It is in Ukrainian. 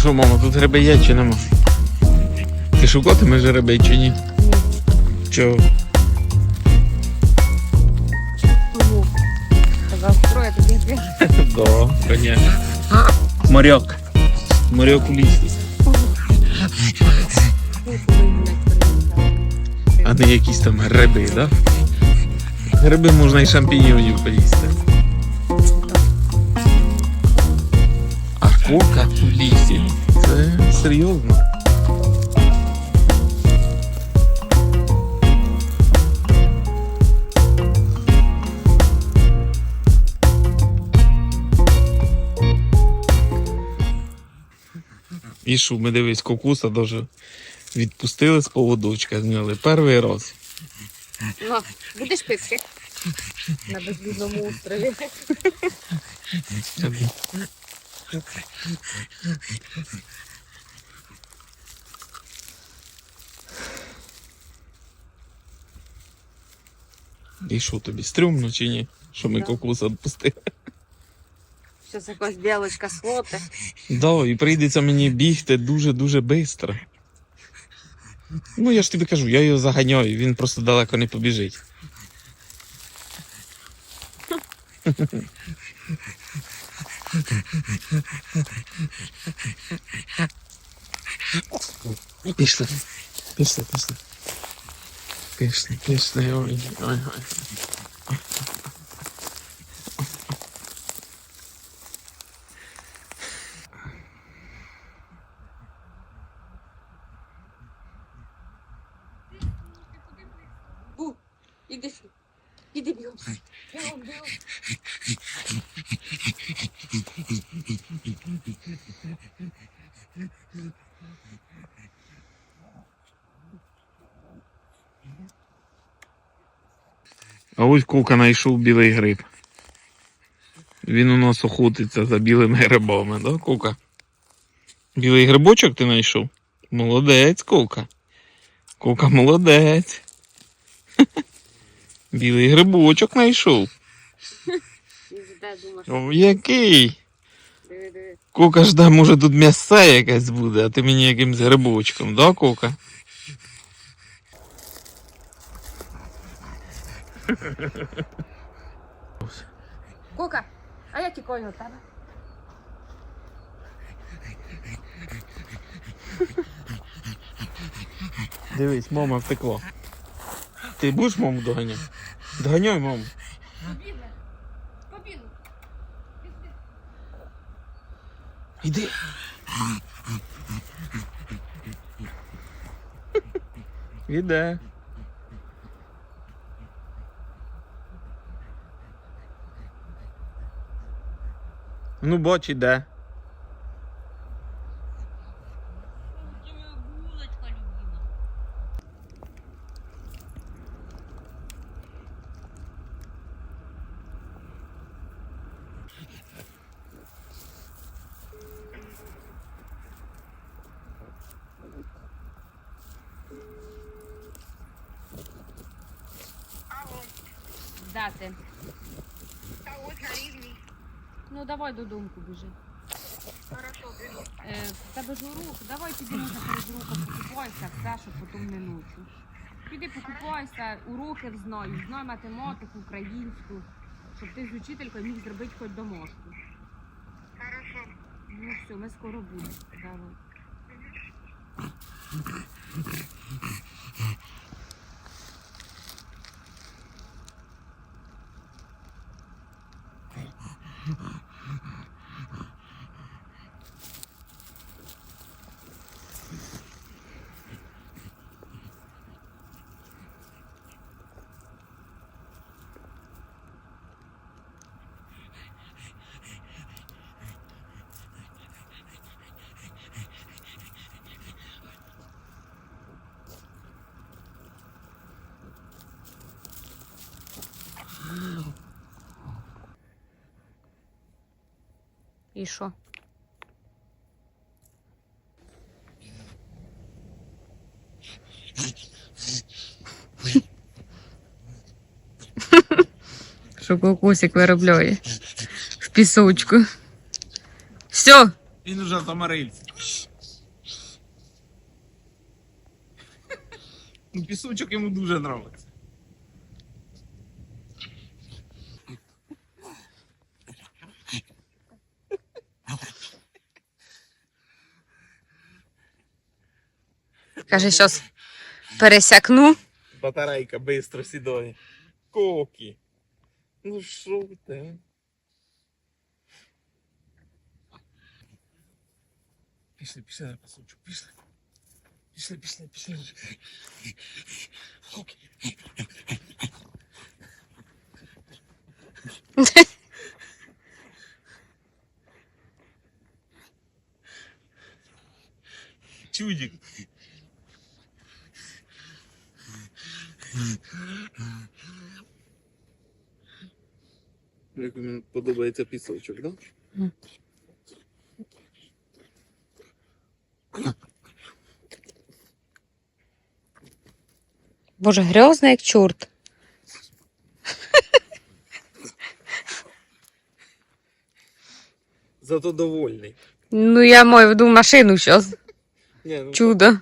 що, мама, тут гриби є чи нема? Ти шукатимеш гриби чи ні? Чого? Ого. Сказав, строя тобі. Да, конечно. Моряк. Моряк у лісі. А не якісь там гриби, да? Гриби можна і шампіньонів поїсти. А курка у лісі. Це серйозно. І що, ми дивись, кокуса даже відпустили з поводочка, зняли перший раз. На, будеш пити? На безлюдному острові. І що тобі, стрьомно чи ні? Що ми Да. кокуса відпустили? Щось якась білочка слоти. Да, і прийдеться мені бігти дуже-дуже швидко. Ну, я ж тобі кажу, я його заганяю, він просто далеко не побіжить. Пішли. Пішли, пішли. Пішли, пішли. Ой, ой, ой. Іди сюди. Іди бігом. Бігом. А ось Кука знайшов білий гриб. Він у нас охотиться за білими грибами, да, Кука? Білий грибочок ти знайшов? Молодець, Кука. Кука молодець. Білий грибочок знайшов. О, який? Диви, диви. Кука жде, може тут м'ясе якесь буде, а ти мені якимсь грибочком, да, Кука? Кока, а я тікаю від тебе. Дивись, мама втекла. Ти будеш маму доганяти? Доганяй маму. Іди. Іде. Ну, бач, іде. Дати. Та ось на рівні. Ну давай додому біжи. Хорошо, біжу. Е, в тебе ж урок, давай піди може перед уроком покупайся, все, щоб потім не ночу. Піди покупайся, уроки знаю, знай математику, українську, щоб ти з учителькою міг зробити хоч домашку. Хорошо. Ну все, ми скоро будемо. Давай. І що? Що кокосик виробляє в пісочку. Все! Він уже автомарильці. Ну, пісочок йому дуже подобається. Каже, щас пересякну. Батарейка бистро сідає. Кокі. Ну що ти? Пішли, пішли на пасочок, пішли. Пішли, пішли, пішли. Кокі. Чудик. Як мені подобається пісочок, так? Да? Боже, грязно як чорт. Зато довольний. Ну, я маю в виду машину зараз. Ну, Чудо.